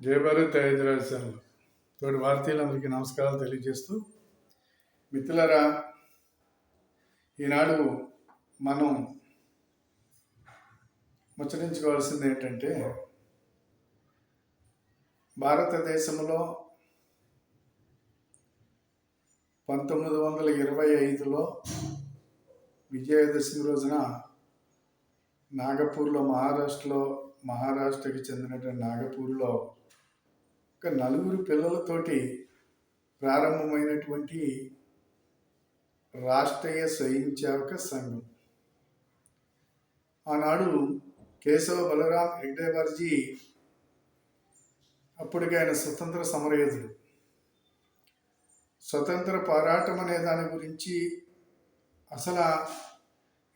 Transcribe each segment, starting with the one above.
Jayabharat Hyderabad channel తోటి భారతీయులందరికీ నమస్కారాలు తెలియజేస్తూ మిత్రులరా ఈనాడు మనం ముచ్చరించుకోవాల్సింది ఏంటంటే భారతదేశంలో పంతొమ్మిది వందల ఇరవై ఐదులో విజయదశమి రోజున నాగపూర్లో మహారాష్ట్రలో మహారాష్ట్రకి చెందినటువంటి నాగపూర్లో ఒక నలుగురు పిల్లలతోటి ప్రారంభమైనటువంటి రాష్ట్రీయ స్వయంసేవక సంఘం. ఆనాడు కేశవ బలరాం హెగ్డేవర్జీ అప్పటికి ఆయన స్వతంత్ర సమరయోధుడు. స్వతంత్ర పోరాటం అనే దాని గురించి అసలు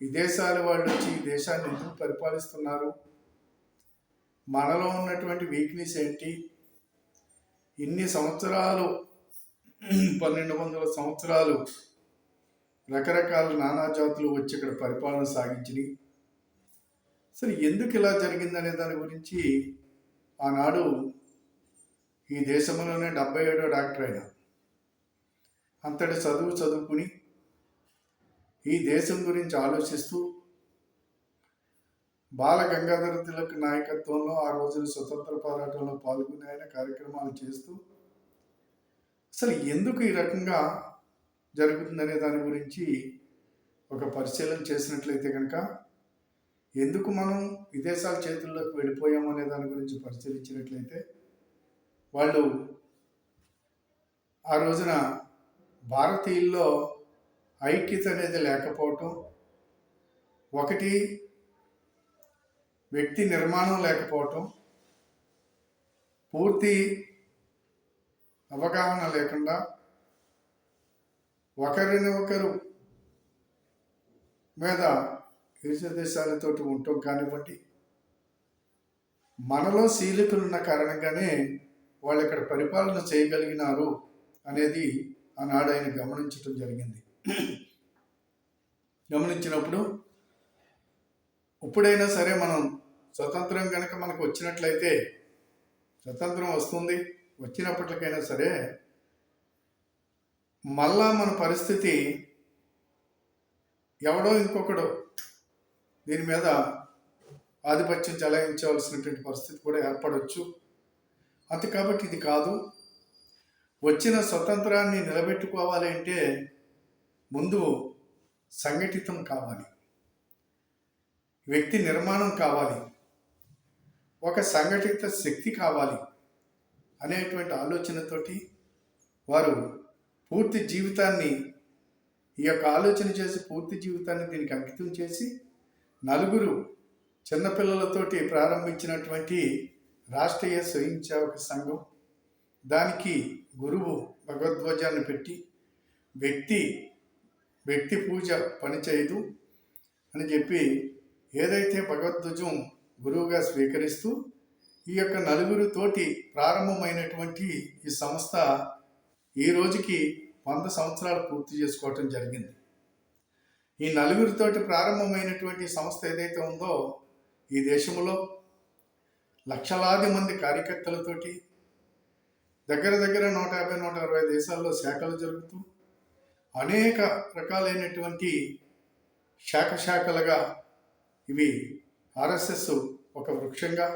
విదేశాల వాళ్ళు వచ్చి ఈ దేశాన్ని ఎందుకు పరిపాలిస్తున్నారు? మనలో ఉన్నటువంటి వీక్నెస్ ఏంటి? ఇన్ని సంవత్సరాలు? పన్నెండు వందల సంవత్సరాలు రకరకాల నానా జాతులు వచ్చి ఇక్కడ పరిపాలన సాగించినాయి. సరే ఎందుకు ఇలా జరిగిందనే దాని గురించి ఆనాడు ఈ దేశంలోనే డెబ్బై ఏడో డాక్టర్ అయినా. అంతటి చదువు చదువుకుని ఈ దేశం గురించి ఆలోచిస్తూ బాల గంగాధర తిలక్ నాయకత్వంలో ఆ రోజున స్వతంత్ర పోరాటంలో పాల్గొని ఆయన కార్యక్రమాలు చేస్తూ అసలు ఎందుకు ఈ రకంగా జరుగుతుందనే దాని గురించి ఒక పరిశీలన చేసినట్లయితే కనుక ఎందుకు మనం విదేశాల చేతుల్లోకి వెళ్ళిపోయాము అనే దాని గురించి పరిశీలించినట్లయితే వాళ్ళు ఆ రోజున భారతీయుల్లో ఐక్యత అనేది లేకపోవటం ఒకటి వ్యక్తి నిర్మాణం లేకపోవటం పూర్తి అవగాహన లేకుండా ఒకరిని ఒకరు మీద దేశ దేశాలతోటి ఉండటం కానివ్వండి మనలో శీలికలు ఉన్న కారణంగానే వాళ్ళు ఇక్కడ పరిపాలన చేయగలిగినారు అనేది ఆనాడు ఆయన గమనించటం జరిగింది. గమనించినప్పుడు ఇప్పుడైనా సరే మనం స్వతంత్రం కనుక మనకు వచ్చినట్లయితే స్వతంత్రం వస్తుంది. వచ్చినప్పటికైనా సరే మళ్ళా మన పరిస్థితి ఎవడో ఇంకొకడు దీని మీద ఆధిపత్యం చెలాయించవలసినటువంటి పరిస్థితి కూడా ఏర్పడవచ్చు అంతే కాబట్టి ఇది కాదు. వచ్చిన స్వతంత్రాన్ని నిలబెట్టుకోవాలి అంటే ముందు సంఘటితం కావాలి. వ్యక్తి నిర్మాణం కావాలి. ఒక సంఘటిత శక్తి కావాలి అనేటువంటి ఆలోచనతోటి వారు పూర్తి జీవితాన్ని ఈ యొక్క ఆలోచన చేసి పూర్తి జీవితాన్ని దీనికి అంకితం చేసి నలుగురు చిన్నపిల్లలతోటి ప్రారంభించినటువంటి రాష్ట్రీయ స్వయం సేవక సంఘం. దానికి గురువు భగవద్వజాన్ని పెట్టి వ్యక్తి వ్యక్తి పూజ పనిచేయదు అని చెప్పి ఏదైతే భగవద్ధ్వజం గురువుగా స్వీకరిస్తూ ఈ యొక్క నలుగురితోటి ప్రారంభమైనటువంటి ఈ సంస్థ ఈ రోజుకి వంద సంవత్సరాలు పూర్తి చేసుకోవటం జరిగింది. ఈ నలుగురితోటి ప్రారంభమైనటువంటి సంస్థ ఏదైతే ఉందో ఈ దేశంలో లక్షలాది మంది కార్యకర్తలతోటి దగ్గర దగ్గర నూట యాభై నూట అరవై దేశాల్లో శాఖలు జరుగుతూ అనేక రకాలైనటువంటి శాఖ శాఖలుగా ఇవి ఆర్ఎస్ఎస్ ఒక వృక్షంగా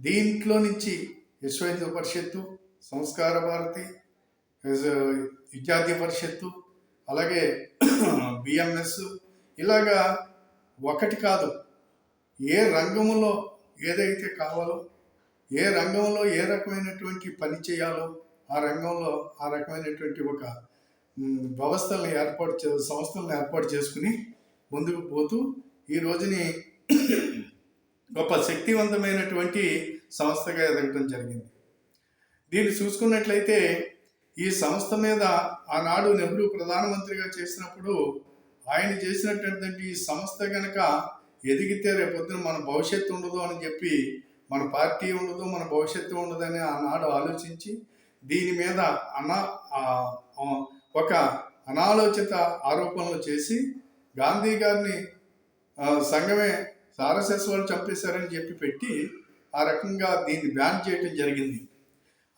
దీంట్లో నుంచి విశ్వ పరిషత్తు సంస్కార భారతి విద్యార్థి పరిషత్తు అలాగే బిఎంఎస్ ఇలాగా ఒకటి కాదు. ఏ రంగంలో ఏదైతే కావాలో ఏ రంగంలో ఏ రకమైనటువంటి పని చేయాలో ఆ రంగంలో ఆ రకమైనటువంటి ఒక వ్యవస్థలను ఏర్పాటు చే సంస్థలను ఏర్పాటు చేసుకుని ముందుకు పోతూ ఈ రోజుని గొప్ప శక్తివంతమైనటువంటి సంస్థగా ఎదగడం జరిగింది. దీన్ని చూసుకున్నట్లయితే ఈ సంస్థ మీద ఆనాడు నెహ్రూ ప్రధానమంత్రిగా చేసినప్పుడు ఆయన చేసినటువంటి ఈ సంస్థ కనుక ఎదిగితే రేపొద్దున మన భవిష్యత్తు ఉండదు అని చెప్పి మన పార్టీ ఉండదు మన భవిష్యత్తు ఉండదని ఆనాడు ఆలోచించి దీని మీద అనా ఒక అనాలోచిత ఆరోపణలు చేసి గాంధీ గారిని సంఘమే ఆర్ఎస్ఎస్ వాళ్ళు చంపేశారని చెప్పి పెట్టి ఆ రకంగా దీన్ని బ్యాన్ చేయడం జరిగింది.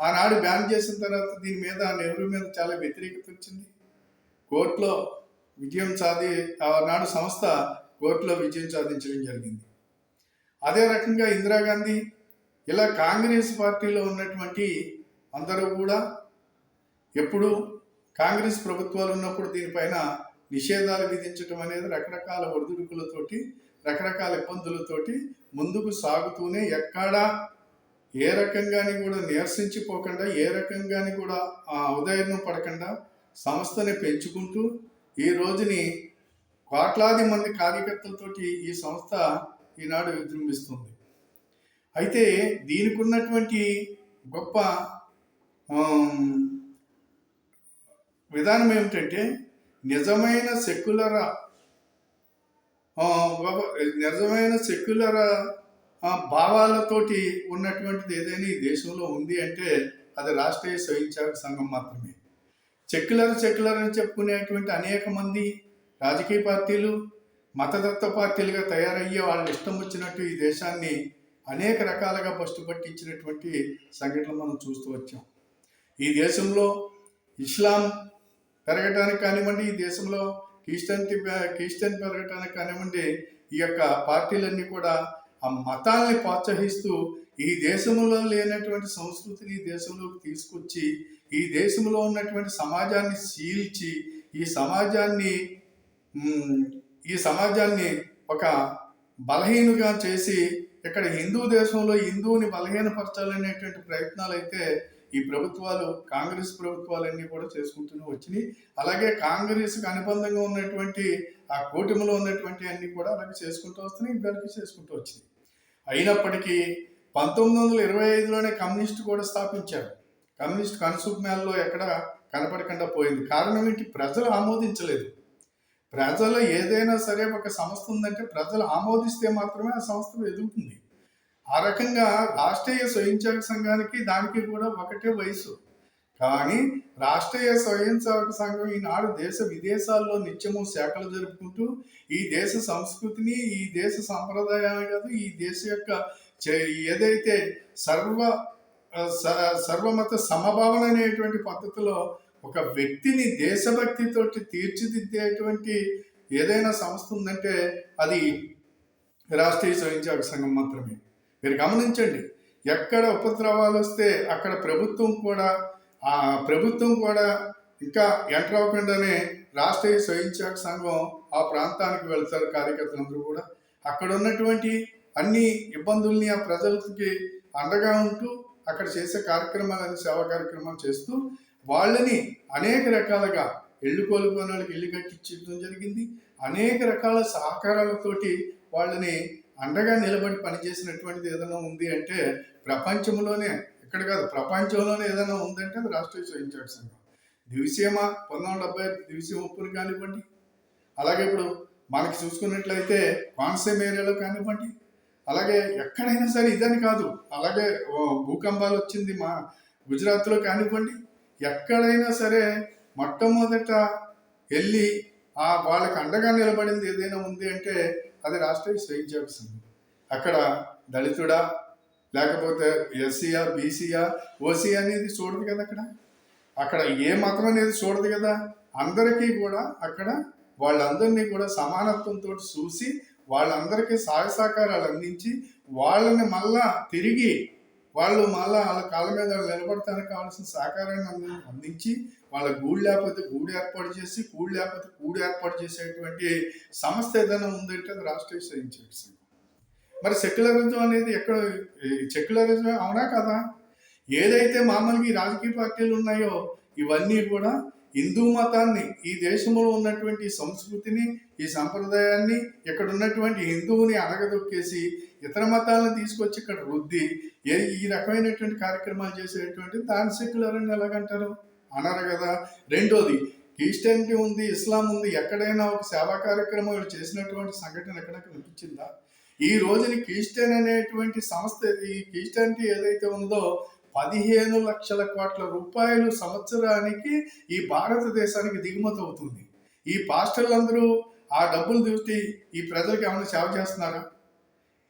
ఆనాడు బ్యాన్ చేసిన తర్వాత దీని మీద నెహ్రూ మీద చాలా వ్యతిరేకత వచ్చింది. కోర్టులో విజయం సాధి ఆనాడు సంస్థ కోర్టులో విజయం సాధించడం జరిగింది. అదే రకంగా ఇందిరాగాంధీ ఇలా కాంగ్రెస్ పార్టీలో ఉన్నటువంటి అందరూ కూడా ఎప్పుడు కాంగ్రెస్ ప్రభుత్వాలు ఉన్నప్పుడు దీనిపైన నిషేధాలు విధించడం అనేది రకరకాల ఒడిదుడుకులతోటి రకరకాల ఇబ్బందులతోటి ముందుకు సాగుతూనే ఎక్కడా ఏ రకంగాని కూడా నిరసించిపోకుండా ఏ రకంగాని కూడా ఆ ఉదయం పడకుండా సంస్థని పెంచుకుంటూ ఈ రోజుని కోట్లాది మంది కార్యకర్తలతోటి ఈ సంస్థ ఈనాడు విజృంభిస్తుంది. అయితే దీనికి ఉన్నటువంటి గొప్ప విధానం ఏమిటంటే నిజమైన సెక్యులర్ ఒక- నిజమైన సెక్యులర్ భావాలతోటి ఉన్నటువంటిది ఏదైనా ఈ దేశంలో ఉంది అంటే అది రాష్ట్రీయ స్వయంసేవక సంఘం మాత్రమే. సెక్యులర్ సెక్యులర్ అని చెప్పుకునేటువంటి అనేక మంది రాజకీయ పార్టీలు మతతత్వ పార్టీలుగా తయారయ్యే వాళ్ళ ఇష్టం వచ్చినట్టు ఈ దేశాన్ని అనేక రకాలుగా బస్టు పట్టించినటువంటి సంఘటనలు మనం చూస్తూ వచ్చాం. ఈ దేశంలో ఇస్లాం పెరగటానికి కానివ్వండి ఈ దేశంలో క్రిస్టియన్ క్రిస్టియన్ పెరగటానికి కానివ్వండి ఈ యొక్క పార్టీలన్నీ కూడా ఆ మతాల్ని ప్రోత్సహిస్తూ ఈ దేశంలో లేనటువంటి సంస్కృతిని ఈ దేశంలోకి తీసుకొచ్చి ఈ దేశంలో ఉన్నటువంటి సమాజాన్ని చీల్చి ఈ సమాజాన్ని ఈ సమాజాన్ని ఒక బలహీనుగా చేసి ఇక్కడ హిందూ దేశంలో హిందువుని బలహీనపరచాలనేటువంటి ప్రయత్నాలు అయితే ఈ ప్రభుత్వాలు కాంగ్రెస్ ప్రభుత్వాలన్నీ కూడా చేసుకుంటూనే వచ్చినాయి. అలాగే కాంగ్రెస్కి అనుబంధంగా ఉన్నటువంటి ఆ కూటమిలో ఉన్నటువంటి అన్ని కూడా అలాగే చేసుకుంటూ వస్తున్నాయి ఇద్దరికి చేసుకుంటూ వచ్చినాయి. అయినప్పటికీ పంతొమ్మిది వందల ఇరవై ఐదులోనే కమ్యూనిస్ట్ కూడా స్థాపించారు. కమ్యూనిస్ట్ కన్సూప్ మేళలో ఎక్కడ కనపడకుండా పోయింది. కారణం ఏంటి? ప్రజలు ఆమోదించలేదు. ప్రజలు ఏదైనా సరే ఒక సంస్థ ఉందంటే ప్రజలు ఆమోదిస్తే మాత్రమే ఆ సంస్థ ఎదుగుతుంది. ఆ రకంగా రాష్ట్రీయ స్వయంసేవక సంఘానికి దానికి కూడా ఒకటే వయసు. కానీ రాష్ట్రీయ స్వయం సేవక సంఘం ఈనాడు దేశ విదేశాల్లో నిత్యము శాఖలు జరుపుకుంటూ ఈ దేశ సంస్కృతిని ఈ దేశ సంప్రదాయాలు కాదు ఈ దేశ యొక్క చే- ఏదైతే సర్వ స- సర్వమత సమభావన అనేటువంటి పద్ధతిలో ఒక వ్యక్తిని దేశభక్తితోటి తీర్చిదిద్దేటువంటి ఏదైనా సంస్థ ఉందంటే అది రాష్ట్రీయ స్వయం సేవక సంఘం మాత్రమే. మీరు గమనించండి. ఎక్కడ ఉపద్రవాలు వస్తే అక్కడ ప్రభుత్వం కూడా ఆ ప్రభుత్వం కూడా ఇంకా ఎంటర్ అవ్వకుండానే రాష్ట్రీయ స్వయంసేవక సంఘం ఆ ప్రాంతానికి వెళ్తారు కార్యకర్తలందరూ కూడా. అక్కడ ఉన్నటువంటి అన్ని ఇబ్బందుల్ని ఆ ప్రజలకి అండగా ఉంటూ అక్కడ చేసే కార్యక్రమాలని సేవా కార్యక్రమాలు చేస్తూ వాళ్ళని అనేక రకాలుగా ఇళ్ళు కోల్పోయిన వాళ్ళకి ఇల్లు కట్టించడం జరిగింది. అనేక రకాల సహకారాలతోటి వాళ్ళని అండగా నిలబడి పనిచేసినటువంటిది ఏదైనా ఉంది అంటే ప్రపంచంలోనే ఇక్కడ కాదు ప్రపంచంలోనే ఏదైనా ఉందంటే అది రాష్ట్రీయ స్వయంసేవక సంఘం. దివిసీమ పంతొమ్మిది వందల డెబ్బై దివిసీమ ఉప్పుని కానివ్వండి. అలాగే ఇప్పుడు మనకి చూసుకున్నట్లయితే కోనసీమ ఏరియాలో కానివ్వండి. అలాగే ఎక్కడైనా సరే ఇదని కాదు అలాగే భూకంపాలు వచ్చింది మా గుజరాత్లో కానివ్వండి. ఎక్కడైనా సరే మొట్టమొదట వెళ్ళి ఆ వాళ్ళకి అండగా నిలబడింది ఏదైనా ఉంది అంటే అది రాష్ట్రీయ స్వయంసేవక సంఘం అక్కడ దళితుడా లేకపోతే ఎస్సీయా బీసీయా ఓసీ అనేది చూడదు కదా అక్కడ? అక్కడ ఏ మతం అనేది చూడదు కదా? అందరికీ కూడా అక్కడ వాళ్ళందరినీ కూడా సమానత్వంతో చూసి వాళ్ళందరికీ సహాయ సహకారాలు అందించి వాళ్ళని మళ్ళా తిరిగి వాళ్ళు మళ్ళా వాళ్ళ కాళ్ళ మీద వాళ్ళు నిలబడటానికి కావాల్సిన సహకారాన్ని అందించి వాళ్ళ గూడు లేకపోతే గూడు ఏర్పాటు చేసి కూడు లేకపోతే కూడు ఏర్పాటు చేసేటువంటి సంస్థ ఏదైనా ఉందంటే అది రాష్ట్రీయ స్వయంసేవక సంఘం. మరి సెక్యులరిజం అనేది ఎక్కడ సెక్యులరిజం అవునా కదా? ఏదైతే మామూలుగా ఈ రాజకీయ పార్టీలు ఉన్నాయో ఇవన్నీ కూడా హిందూ మతాన్ని ఈ దేశంలో ఉన్నటువంటి సంస్కృతిని ఈ సంప్రదాయాన్ని ఇక్కడ ఉన్నటువంటి హిందువుని అణగదొక్కేసి ఇతర మతాలను తీసుకొచ్చి ఇక్కడ రుద్ది ఏ ఈ రకమైనటువంటి కార్యక్రమాలు చేసేటువంటి దాని సెక్యులర్ అని ఎలాగంటారు? అనరు కదా. రెండోది క్రిస్టియానిటీ ఉంది ఇస్లాం ఉంది ఎక్కడైనా ఒక సేవా కార్యక్రమం చేసినటువంటి సంఘటన ఎక్కడ కనిపించిందా? ఈ రోజుని క్రిస్టియన్ అనేటువంటి సంస్థ ఈ క్రిస్టియానిటీ ఏదైతే ఉందో పదిహేను లక్షల కోట్ల రూపాయలు సంవత్సరానికి ఈ భారతదేశానికి దిగుమతి అవుతుంది. ఈ పాస్టర్లందరూ ఆ డబ్బులు చూసి ఈ ప్రజలకు ఏమైనా సేవ చేస్తున్నారా?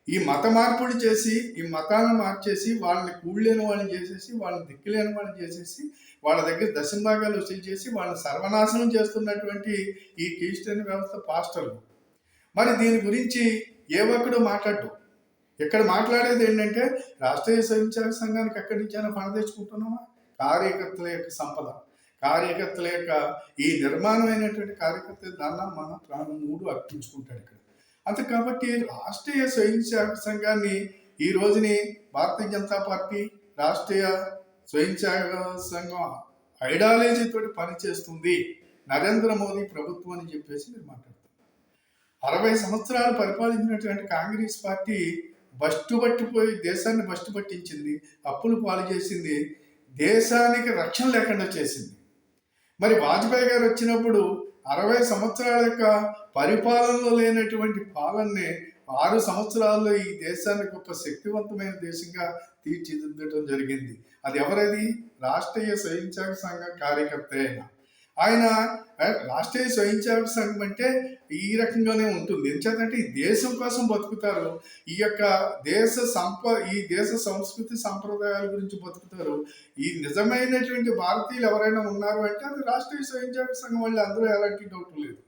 ఈ మత మార్పులు చేసి ఈ మతాలను మార్చేసి వాళ్ళని కూడలేని వాళ్ళని చేసేసి వాళ్ళని దిక్కులేని వాళ్ళని చేసేసి వాళ్ళ దగ్గర దశంభాగాలు వసూలు చేసి వాళ్ళని సర్వనాశనం చేస్తున్నటువంటి ఈ క్రిస్టియన్ వ్యవస్థ పాస్టర్లు. మరి దీని గురించి ఏ ఒక్కడు మాట్లాడు ఇక్కడ మాట్లాడేది ఏంటంటే రాష్ట్రీయ స్వయంసేవక సంఘానికి ఎక్కడి నుంచైనా పని తెచ్చుకుంటున్నామా? కార్యకర్తల యొక్క సంపద. కార్యకర్తల యొక్క ఈ నిర్మాణమైనటువంటి కార్యకర్త దాన్ని మన ప్రాణం మూడు అర్పించుకుంటాడు ఇక్కడ. అంత కాబట్టి రాష్ట్రీయ స్వయంసేవక సంఘాన్ని ఈ రోజుని భారతీయ జనతా పార్టీ రాష్ట్రీయ స్వయంసేవక సంఘం ఐడియాలజీతో పనిచేస్తుంది. నరేంద్ర మోదీ ప్రభుత్వం అని చెప్పేసి మీరు మాట్లాడుతున్నారు అరవై సంవత్సరాలు పరిపాలించినటువంటి కాంగ్రెస్ పార్టీ బస్టు పట్టిపోయి దేశాన్ని బస్టు పట్టించింది అప్పులు పాలు చేసింది దేశానికి రక్షణ లేకుండా చేసింది. మరి వాజ్పేయి గారు వచ్చినప్పుడు అరవై సంవత్సరాల యొక్క పరిపాలనలో లేనటువంటి పాలనని ఆరు సంవత్సరాల్లో ఈ దేశాన్ని గొప్ప శక్తివంతమైన దేశంగా తీర్చిదిద్దడం జరిగింది. అది ఎవరది? రాష్ట్రీయ స్వయంసేవక సంఘం కార్యకర్త అయినా ఆయన రాష్ట్రీయ స్వయంసేవక సంఘం అంటే ఈ రకంగానే ఉంటుంది. ఎందుచేతంటే ఈ దేశం కోసం బతుకుతారు. ఈ యొక్క దేశ సంప ఈ దేశ సంస్కృతి సంప్రదాయాల గురించి బతుకుతారు. ఈ నిజమైనటువంటి భారతీయులు ఎవరైనా ఉన్నారు అంటే అది రాష్ట్రీయ స్వయంసేవక సంఘం వాళ్ళు అందరూ ఎలాంటి డౌట్ లేదు.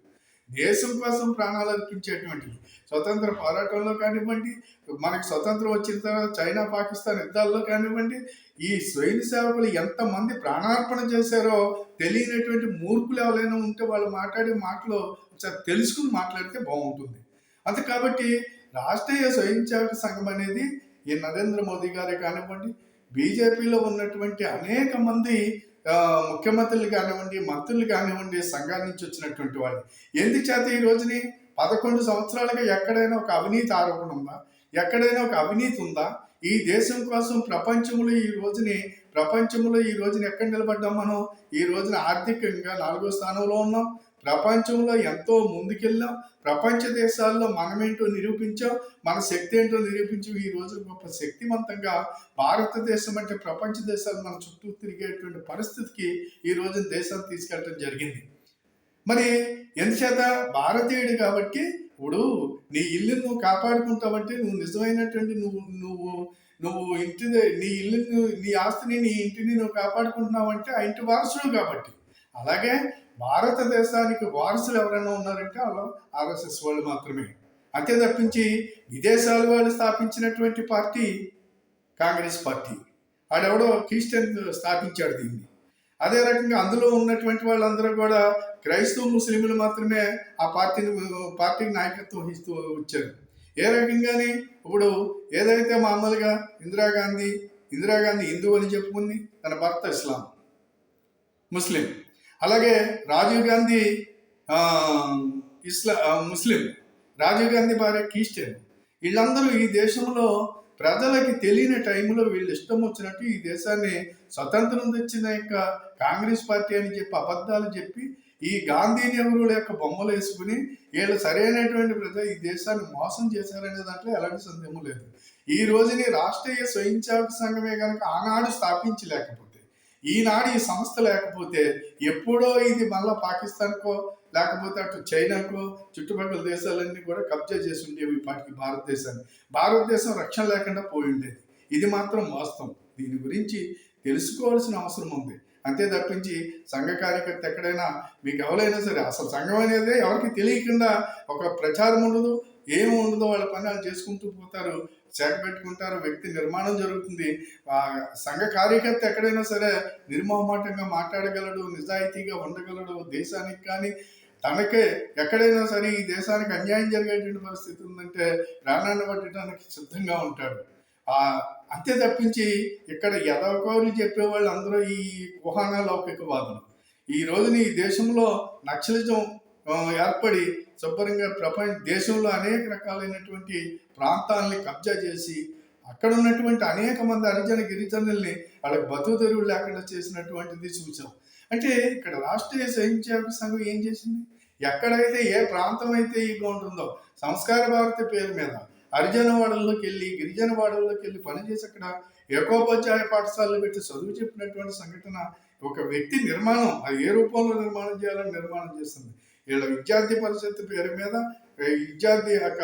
దేశం కోసం ప్రాణాలు అర్పించేటువంటివి స్వతంత్ర పోరాటంలో కానివ్వండి మనకి స్వతంత్రం వచ్చిన తర్వాత చైనా పాకిస్తాన్ యుద్ధాల్లో కానివ్వండి ఈ స్వయం సేవకులు ఎంతమంది ప్రాణార్పణ చేశారో తెలియనటువంటి మూర్ఖులు ఎవరైనా ఉంటే వాళ్ళు మాట్లాడే మాటలో ఒకసారి తెలుసుకుని మాట్లాడితే బాగుంటుంది. అంతే కాబట్టి రాష్ట్రీయ స్వయం సేవక సంఘం అనేది ఈ నరేంద్ర మోదీ గారే కానివ్వండి బీజేపీలో ఉన్నటువంటి అనేక మంది ముఖ్యమంత్రులు కానివ్వండి మంత్రులు కానివ్వండి సంఘాల నుంచి వచ్చినటువంటి వాళ్ళు. ఎందుచేత ఈ రోజుని? పదకొండు సంవత్సరాలుగా ఎక్కడైనా ఒక అవినీతి ఆరోపణ ఉందా? ఎక్కడైనా ఒక అవినీతి ఉందా? ఈ దేశం కోసం ప్రపంచంలో ఈ రోజుని ప్రపంచంలో ఈ రోజున ఎక్కడ నిలబడ్డాం మనం? ఈ రోజున ఆర్థికంగా నాలుగో స్థానంలో ఉన్నాం. ప్రపంచంలో ఎంతో ముందుకెళ్ళాం. ప్రపంచ దేశాల్లో మనమేంటో నిరూపించాం. మన శక్తి ఏంటో నిరూపించి. ఈ రోజు గొప్ప శక్తివంతంగా భారతదేశం అంటే ప్రపంచ దేశాలు మన చుట్టూ తిరిగేటువంటి పరిస్థితికి ఈ రోజు దేశాన్ని తీసుకెళ్ళడం జరిగింది. మరి ఎందుచేత భారతీయుడు కాబట్టి ఇప్పుడు నీ ఇల్లు నువ్వు కాపాడుకుంటావంటే నువ్వు నిజమైనటువంటి నువ్వు నువ్వు నువ్వు ఇంటి నీ ఇల్లును నీ ఆస్తిని నీ ఇంటిని నువ్వు కాపాడుకుంటున్నావంటే ఆ ఇంటి వారసుడు కాబట్టి. అలాగే భారతదేశానికి వారసులు ఎవరైనా ఉన్నారంటే వాళ్ళు ఆర్ఎస్ఎస్ వాళ్ళు మాత్రమే. అంతే తప్పించి విదేశాల వాళ్ళు స్థాపించినటువంటి పార్టీ కాంగ్రెస్ పార్టీ. ఆడెవడో క్రిస్టియన్ స్థాపించాడు దీన్ని. అదే రకంగా అందులో ఉన్నటువంటి వాళ్ళందరూ కూడా క్రైస్తవ ముస్లింలు మాత్రమే ఆ పార్టీని పార్టీకి నాయకత్వం వహిస్తూ వచ్చారు. ఏ రకంగానే ఇప్పుడు ఏదైతే మామూలుగా ఇందిరాగాంధీ ఇందిరాగాంధీ హిందూ అని చెప్పుకుంది తన భర్త ఇస్లాం ముస్లిం. అలాగే రాజీవ్ గాంధీ ఇస్లా ముస్లిం రాజీవ్ గాంధీ భార్య క్రిస్టియన్ వీళ్ళందరూ ఈ దేశంలో ప్రజలకి తెలియని టైంలో వీళ్ళు ఇష్టం వచ్చినట్టు ఈ దేశాన్ని స్వతంత్రం తెచ్చిన యొక్క కాంగ్రెస్ పార్టీ అని చెప్పి అబద్ధాలు చెప్పి ఈ గాంధీ నెహ్రూల యొక్క బొమ్మలు వేసుకుని వీళ్ళు సరైనటువంటి ప్రజ ఈ దేశాన్ని మోసం చేశారనే దాంట్లో ఎలాంటి సందేహం లేదు. ఈ రోజుని రాష్ట్రీయ స్వయంసేవక సంఘమే కనుక ఆనాడు స్థాపించలేకపోతే ఈనాడు ఈ సంస్థ లేకపోతే ఎప్పుడో ఇది మళ్ళీ పాకిస్తాన్కో లేకపోతే అటు చైనాకో చుట్టుపక్కల దేశాలన్నీ కూడా కబ్జా చేసి ఉండేవి ఇప్పటికి భారతదేశాన్ని. భారతదేశం రక్షణ లేకుండా పోయి ఉండేది. ఇది మాత్రం వాస్తవం. దీని గురించి తెలుసుకోవాల్సిన అవసరం ఉంది. అంతే తప్పించి సంఘ కార్యకర్త ఎక్కడైనా మీకు ఎవరైనా సరే అసలు సంఘం అనేది ఎవరికి తెలియకుండా ఒక ప్రచారం ఉండదు ఏమి ఉండదు వాళ్ళ పని వాళ్ళు చేసుకుంటూ పోతారు. శాఖ పెట్టుకుంటారు వ్యక్తి నిర్మాణం జరుగుతుంది. సంఘ కార్యకర్త ఎక్కడైనా సరే నిర్మోహమాటంగా మాట్లాడగలడు నిజాయితీగా ఉండగలడు దేశానికి కానీ తనకే ఎక్కడైనా సరే ఈ దేశానికి అన్యాయం జరిగేటువంటి పరిస్థితి ఉందంటే ప్రాణాన్ని పట్టడానికి సిద్ధంగా ఉంటాడు. ఆ అంతే తప్పించి ఇక్కడ ఎదవకోరులు చెప్పేవాళ్ళు అందరూ ఈ కుహానా లౌకికవాదులు. ఈ రోజున ఈ దేశంలో నక్సలిజం ఏర్పడి శుభ్రంగా ప్రపంచ దేశంలో అనేక రకాలైనటువంటి ప్రాంతాలని కబ్జా చేసి అక్కడ ఉన్నటువంటి అనేక మంది హరిజన గిరిజనుల్ని వాళ్ళకి బతుకు తెరువు లేకుండా చేసినటువంటిది చూసాం. అంటే ఇక్కడ రాష్ట్రీయ స్వయంసేవక సంఘం ఏం చేసింది? ఎక్కడైతే ఏ ప్రాంతం అయితే ఈగా ఉంటుందో సంస్కార భారతి పేరు మీద హరిజన వాడల్లోకి వెళ్ళి గిరిజన వాడల్లోకి వెళ్ళి పనిచేసి అక్కడ ఏకోపాధ్యాయ పాఠశాలలో పెట్టి చదువు చెప్పినటువంటి సంఘటన ఒక వ్యక్తి నిర్మాణం అది ఏ రూపంలో నిర్మాణం చేయాలని నిర్మాణం చేస్తుంది. వీళ్ళ విద్యార్థి పరిషత్ పేరు మీద విద్యార్థి యొక్క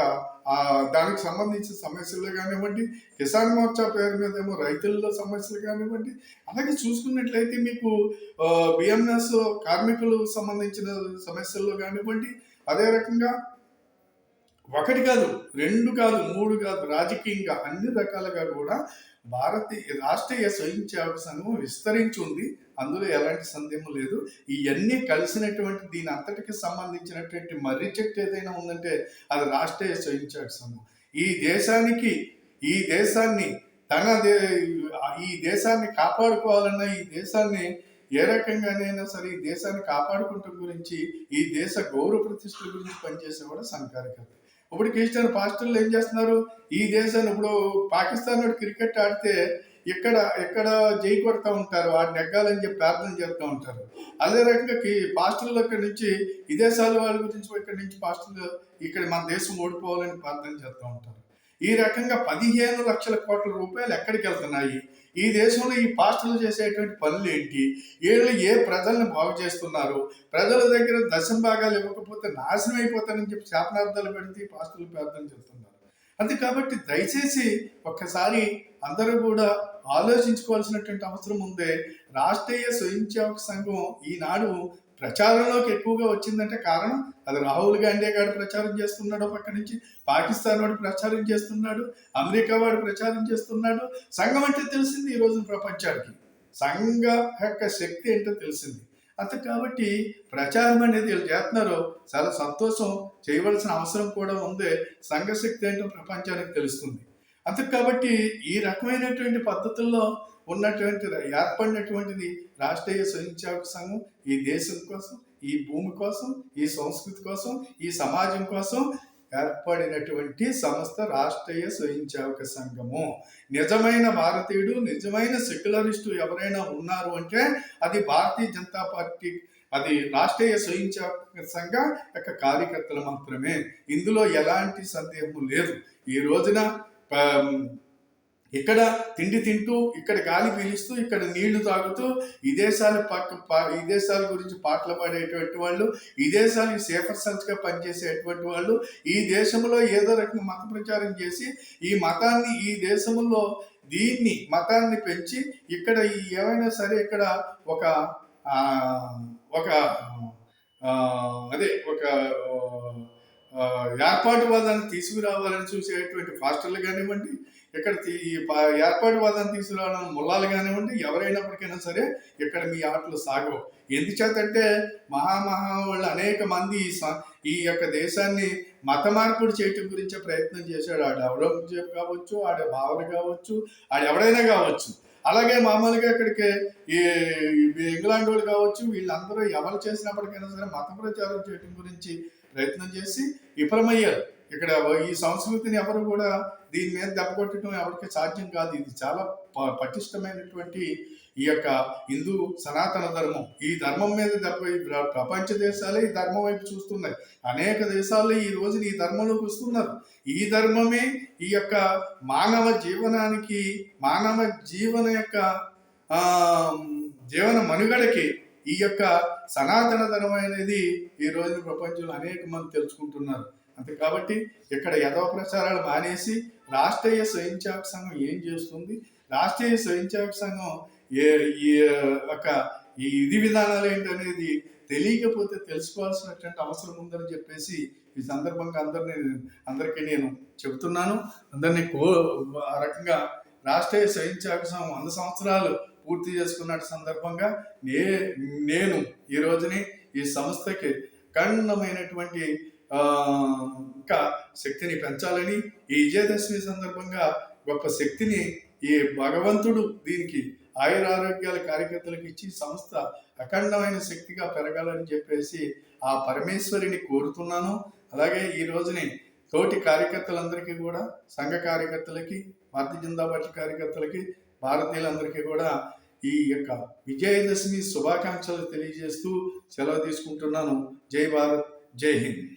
దానికి సంబంధించిన సమస్యలు కానివ్వండి కిసాన్ మోర్చా పేరు మీద ఏమో రైతుల్లో సమస్యలు కానివ్వండి అలాగే చూసుకున్నట్లయితే మీకు బిఎంఎస్ కార్మికులు సంబంధించిన సమస్యల్లో కానివ్వండి అదే రకంగా ఒకటి కాదు రెండు కాదు మూడు కాదు రాజకీయంగా అన్ని రకాలుగా కూడా భారతీయ రాష్ట్రీయ స్వయం సేవక సంఘం విస్తరించి ఉంది. అందులో ఎలాంటి సందేహం లేదు. ఇవన్నీ కలిసినటువంటి దీని అంతటికి సంబంధించినటువంటి మర్రి చెట్టు ఏదైనా ఉందంటే అది రాష్ట్రీయ స్వయం సేవక సంఘం. ఈ దేశానికి ఈ దేశాన్ని తన దే ఈ దేశాన్ని కాపాడుకోవాలన్న ఈ దేశాన్ని ఏ రకంగానైనా సరే ఈ దేశాన్ని కాపాడుకుంటం గురించి ఈ దేశ గౌరవ ప్రతిష్టల గురించి పనిచేసే కూడా సంకారికత ఇప్పుడు క్రిస్టియన్ పాస్టర్లు ఏం చేస్తున్నారు? ఈ దేశాన్ని ఇప్పుడు పాకిస్తాన్ క్రికెట్ ఆడితే ఇక్కడ ఇక్కడ జై కొడతా ఉంటారు? వాడిని నెగ్గాలని చెప్పి ప్రార్థన చేస్తూ ఉంటారు. అదే రకంగా పాస్టర్లు ఇక్కడ నుంచి విదేశాల వాళ్ళ గురించి ఇక్కడ నుంచి పాస్టర్లు ఇక్కడ మన దేశం ఓడిపోవాలని ప్రార్థన చేస్తూ ఉంటారు. ఈ రకంగా పదిహేను లక్షల కోట్ల రూపాయలు ఎక్కడికి వెళ్తున్నాయి? ఈ దేశంలో ఈ పాస్టర్లు చేసేటువంటి పనులు ఏంటి వీళ్ళు ఏ ప్రజల్ని బాగు చేస్తున్నారు? ప్రజల దగ్గర దశం భాగాలు ఇవ్వకపోతే నాశనం అయిపోతారని చెప్పి శాపనార్థాలు పెడితే ఈ పాస్టర్లు ప్రార్థన చేస్తున్నారు. అంతే కాబట్టి దయచేసి ఒక్కసారి అందరూ కూడా ఆలోచించుకోవాల్సినటువంటి అవసరం ఉందే. రాష్ట్రీయ స్వయం సేవక సంఘం ఈనాడు ప్రచారంలోకి ఎక్కువగా వచ్చిందంటే కారణం అది రాహుల్ గాంధీ గారు ప్రచారం చేస్తున్నాడు పక్క నుంచి పాకిస్తాన్ వాడు ప్రచారం చేస్తున్నాడు అమెరికా వాడు ప్రచారం చేస్తున్నాడు. సంఘం అంటే తెలిసింది ఈ రోజున ప్రపంచానికి. సంఘ యొక్క శక్తి ఏంటో తెలిసింది. అంత కాబట్టి ప్రచారం అనేది వీళ్ళు చేస్తున్నారు చాలా సంతోషం చేయవలసిన అవసరం కూడా ఉంది సంఘ శక్తి ఏంటో ప్రపంచానికి తెలుస్తుంది. అంత కాబట్టి ఈ రకమైనటువంటి పద్ధతుల్లో ఉన్నటువంటి ఏర్పడినటువంటిది రాష్ట్రీయ స్వయంసేవక సంఘం ఈ దేశం కోసం ఈ భూమి కోసం ఈ సంస్కృతి కోసం ఈ సమాజం కోసం ఏర్పడినటువంటి సంస్థ రాష్ట్రీయ స్వయంసేవక సంఘము. నిజమైన భారతీయుడు నిజమైన సెక్యులరిస్టు ఎవరైనా ఉన్నారు అంటే అది భారతీయ జనతా పార్టీ అది రాష్ట్రీయ స్వయంసేవక సంఘ యొక్క కార్యకర్తలు మాత్రమే. ఇందులో ఎలాంటి సందేహం లేదు. ఈ రోజున ఇక్కడ తిండి తింటూ ఇక్కడ గాలి పీలుస్తూ ఇక్కడ నీళ్ళు తాగుతూ విదేశాల పక్క విదేశాల గురించి పాటలు పాడేటువంటి వాళ్ళు విదేశాలకు సేఫర్ సెల్స్గా పనిచేసేటువంటి వాళ్ళు ఈ దేశంలో ఏదో రకంగా మత ప్రచారం చేసి ఈ మతాన్ని ఈ దేశంలో దీన్ని మతాన్ని పెంచి ఇక్కడ ఈ ఏమైనా సరే ఇక్కడ ఒక ఒక అదే ఒక ఏర్పాటువాదాన్ని తీసుకురావాలని చూసేటువంటి ఫాస్టర్లు కానివ్వండి ఇక్కడ ఈ ఏర్పాటు వాదాన్ని తీసుకురావడం ముల్లాలు కానివ్వండి ఎవరైనప్పటికైనా సరే ఇక్కడ మీ ఆటలు సాగవు. ఎందుచేతంటే మహామహా వాళ్ళు అనేక మంది ఈ స- ఈ యొక్క దేశాన్ని మత మార్పుడు చేయటం గురించే ప్రయత్నం చేశాడు. ఆడ ఔరంగజేబు కావచ్చు ఆడ బావలు కావచ్చు ఆడ ఎవడైనా కావచ్చు. అలాగే మామూలుగా ఇక్కడికి ఈ ఇంగ్లాండ్ వాళ్ళు కావచ్చు వీళ్ళందరూ ఎవరు చేసినప్పటికైనా సరే మత ప్రచారం చేయటం గురించి ప్రయత్నం చేసి విఫలమయ్యారు. ఇక్కడ ఈ సంస్కృతిని ఎవరు కూడా దీని మీద దెబ్బ కొట్టడం ఎవరికి సాధ్యం కాదు. ఇది చాలా ప- పటిష్టమైనటువంటి ఈ యొక్క హిందూ సనాతన ధర్మం. ఈ ధర్మం మీద దెబ్బ ప్రపంచ దేశాలే ఈ ధర్మం వైపు చూస్తున్నాయి. అనేక దేశాల్లో ఈ రోజు ఈ ధర్మంలోకి వస్తున్నారు. ఈ ధర్మమే ఈ యొక్క మానవ జీవనానికి మానవ జీవన యొక్క జీవన మనుగడకి ఈ యొక్క సనాతన ధర్మం అనేది ఈ రోజు ప్రపంచంలో అనేక మంది తెలుసుకుంటున్నారు. అంతే కాబట్టి ఇక్కడ యథవ ప్రచారాలు మానేసి రాష్ట్రీయ స్వయం సేవక సంఘం ఏం చేస్తుంది? రాష్ట్రీయ స్వయం సేవక సంఘం ఏ ఈ ఒక ఈ విధి విధానాలు ఏంటనేది తెలియకపోతే తెలుసుకోవాల్సినటువంటి అవసరం ఉందని చెప్పేసి ఈ సందర్భంగా అందరినీ అందరికీ నేను చెబుతున్నాను. అందరినీ కో ఆ రకంగా రాష్ట్రీయ స్వయం సేవక సంఘం వంద సంవత్సరాలు పూర్తి చేసుకున్న సందర్భంగా నే నేను ఈ రోజుని ఈ సంస్థకి ఖండమైనటువంటి ఇంకా శక్తిని పెంచాలని ఈ విజయదశమి సందర్భంగా గొప్ప శక్తిని ఈ భగవంతుడు దీనికి ఆయుర ఆరోగ్యాల కార్యకర్తలకు ఇచ్చి సంస్థ అఖండమైన శక్తిగా పెరగాలని చెప్పేసి ఆ పరమేశ్వరిని కోరుతున్నాను. అలాగే ఈ రోజుని తోటి కార్యకర్తలందరికీ కూడా సంఘ కార్యకర్తలకి భారతీయ జనతా పార్టీ కార్యకర్తలకి భారతీయులందరికీ కూడా ఈ యొక్క విజయదశమి శుభాకాంక్షలు తెలియజేస్తూ సెలవు తీసుకుంటున్నాను. జై భారత్ జై హింద్.